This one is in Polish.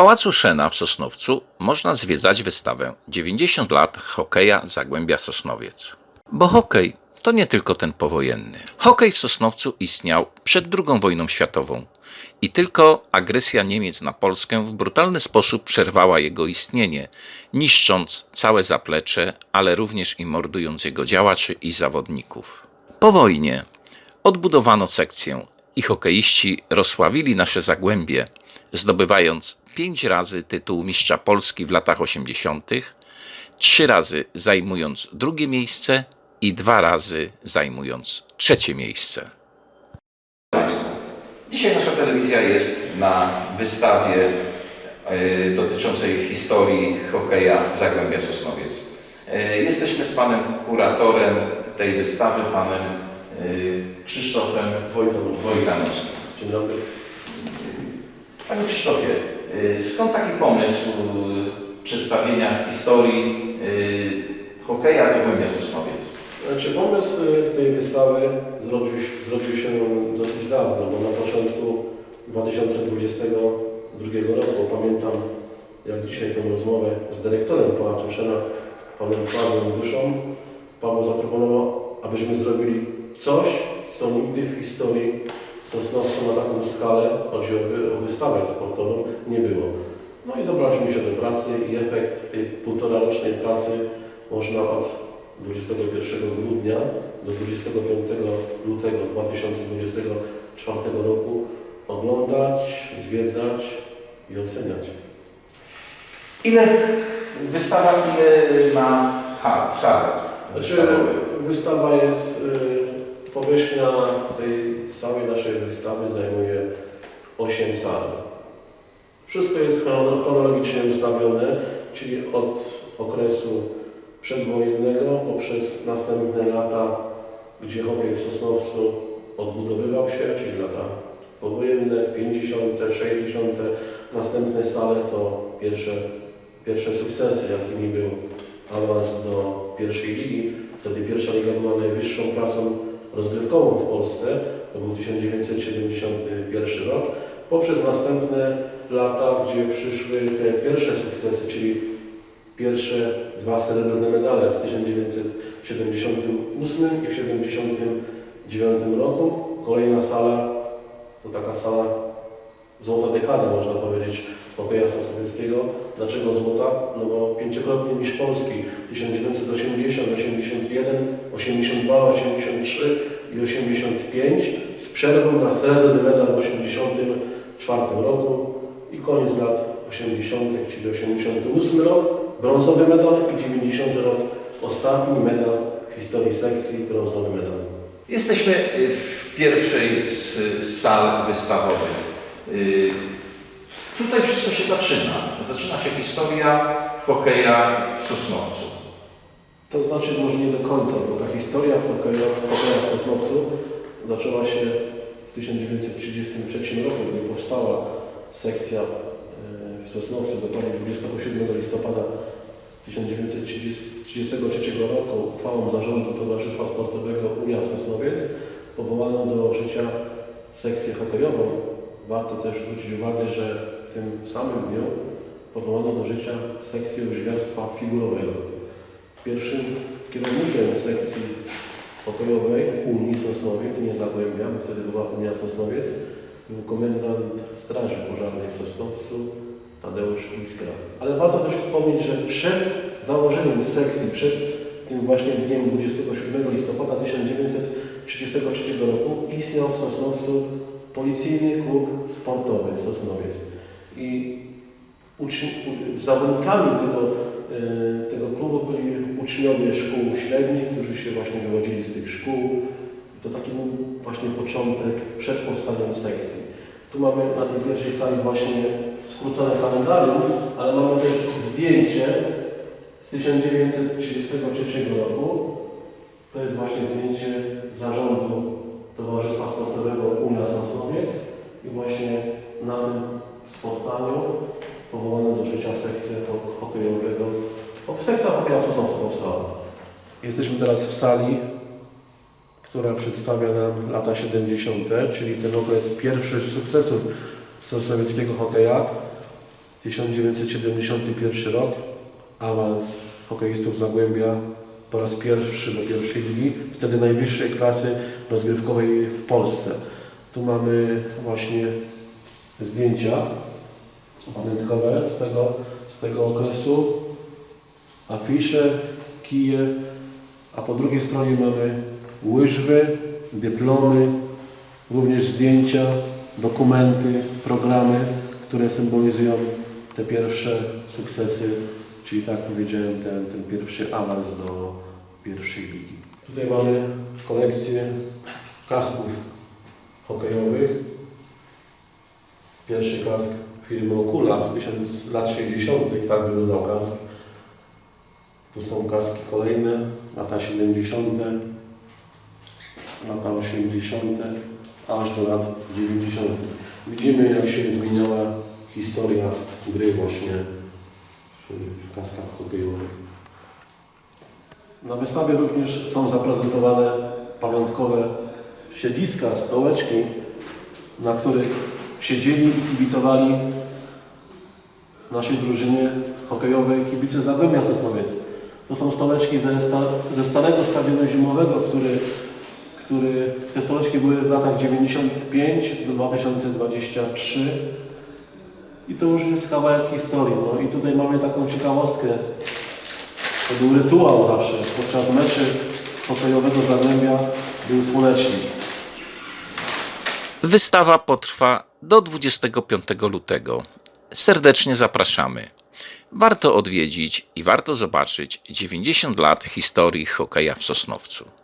Pałacu Szena w Sosnowcu można zwiedzać wystawę 90 lat hokeja Zagłębia Sosnowiec. Bo hokej to nie tylko ten powojenny. Hokej w Sosnowcu istniał przed II wojną światową i tylko agresja Niemiec na Polskę w brutalny sposób przerwała jego istnienie, niszcząc całe zaplecze, ale również i mordując jego działaczy i zawodników. Po wojnie odbudowano sekcję i hokeiści rozsławili nasze Zagłębie, zdobywając pięć razy tytuł mistrza Polski w latach 80., trzy razy zajmując drugie miejsce i dwa razy zajmując trzecie miejsce. Dzisiaj nasza telewizja jest na wystawie e, dotyczącej historii hokeja Zagłębia Sosnowiec. E, Jesteśmy z panem kuratorem tej wystawy, panem e, Krzysztofem Wojtanowski. Wojtanowskim. Dzień dobry. Panie Krzysztofie, y, skąd taki pomysł y, przedstawienia historii y, hokeja Zagłębia Sosnowiec? Znaczy pomysł tej wystawy zrodził się dosyć dawno, bo na początku 2022 roku pamiętam jak dzisiaj tę rozmowę z dyrektorem Pałacu Szena, panem Pawłem Duszą. Paweł zaproponował, abyśmy zrobili coś, co nigdy w historii Sosnowca na taką skalę, chodzi o, o wystawę sportową, nie było. No i zabraliśmy się do pracy i efekt tej półtorarocznej pracy można od 21 grudnia do 25 lutego 2024 roku oglądać, zwiedzać i oceniać. Ile wystawa, ile ma hal, sal Znaczy, wystawa jest, y, powierzchnia tej całej naszej wystawy zajmuje 8 sal. Wszystko jest chrono- chronologicznie ustawione, czyli od okresu przedwojennego poprzez następne lata, gdzie hokej w Sosnowcu odbudowywał się, czyli lata powojenne, 50., 60., następne sale to pierwsze, pierwsze sukcesy, jakimi był awans do pierwszej ligi. Wtedy pierwsza liga była najwyższą klasą rozgrywkową w Polsce. To był 1971 rok. Poprzez następne lata, gdzie przyszły te pierwsze sukcesy, czyli pierwsze dwa srebrne medale w 1978 i w 1979 roku. Kolejna sala to taka sala złota dekada, można powiedzieć, hokeja sowieckiego. Dlaczego złota? No bo pięciokrotny mistrz Polski 1980, 81, 82, 83 i 85 z przerwą na srebrny medal w 84 roku i koniec lat 80., czyli 88 rok, brązowy medal i 90 rok, ostatni medal w historii sekcji, brązowy medal. Jesteśmy y, w pierwszej z sal wystawowych. Y, Tutaj wszystko się zaczyna. Zaczyna się historia hokeja w Sosnowcu. To znaczy może nie do końca, bo ta historia hokeja, hokeja w Sosnowcu zaczęła się w 1933 roku, gdy powstała sekcja e, w Sosnowcu dokładnie 27 listopada 1933 roku uchwałą zarządu Towarzystwa Sportowego Unia Sosnowiec powołano do życia sekcję hokejową. Warto też zwrócić uwagę, że w tym samym dniu powołano do życia sekcję łyżwiarstwa figurowego. Pierwszym kierownikiem sekcji pokojowej Unii Sosnowiec, nie Zagłębia, bo wtedy była Unia Sosnowiec, był komendant Straży Pożarnej w Sosnowcu Tadeusz Iskra. Ale warto też wspomnieć, że przed założeniem sekcji, przed tym właśnie dniem 27 listopada 1933 roku istniał w Sosnowcu Policyjny Klub Sportowy Sosnowiec. I zawodnikami tego E, tego klubu byli uczniowie szkół średnich, którzy się właśnie wywodzili z tych szkół. To taki był właśnie początek przed powstaniem sekcji. Tu mamy na tej pierwszej sali właśnie skrócone kalendarium, ale mamy też zdjęcie z 1933 roku. To jest właśnie zdjęcie zarządu Towarzystwa Sportowego Unia Sosnowiec i właśnie na tym spotkaniu powołano do życia sekcję ho- hokejowego. Sekcja hokeja w Sosnowcu powstała. Jesteśmy teraz w sali, która przedstawia nam lata 70., czyli ten okres pierwszych sukcesów sosnowieckiego hokeja. 1971 rok, awans hokeistów Zagłębia po raz pierwszy do pierwszej ligi, wtedy najwyższej klasy rozgrywkowej w Polsce. Tu mamy właśnie zdjęcia pamiątkowe z tego, z tego okresu, afisze, kije, a po drugiej stronie mamy łyżwy, dyplomy, również zdjęcia, dokumenty, programy, które symbolizują te pierwsze sukcesy, czyli tak powiedziałem, ten, ten pierwszy awans do pierwszej ligi. Tutaj mamy kolekcję kasków hokejowych. Pierwszy kask firmy Okula z 1000 lat 60. tak wyglądał kask. Tu są kaski kolejne, lata 70., lata 80., aż do lat 90. Widzimy, jak się zmieniała historia gry właśnie w kaskach hokejowych. Na wystawie również są zaprezentowane pamiątkowe siedziska, stołeczki, na których siedzieli i kibicowali naszej drużynie hokejowej kibice Zagłębia Sosnowiec. To są stołeczki ze, sta, ze starego stadionu zimowego, który, który, te stołeczki były w latach 95 do 2023 i to już jest kawałek historii. No i tutaj mamy taką ciekawostkę. To był rytuał zawsze. Podczas meczy hokejowego Zagłębia był słonecznik. Wystawa potrwa do 25 lutego. Serdecznie zapraszamy. Warto odwiedzić i warto zobaczyć 90 lat historii hokeja w Sosnowcu.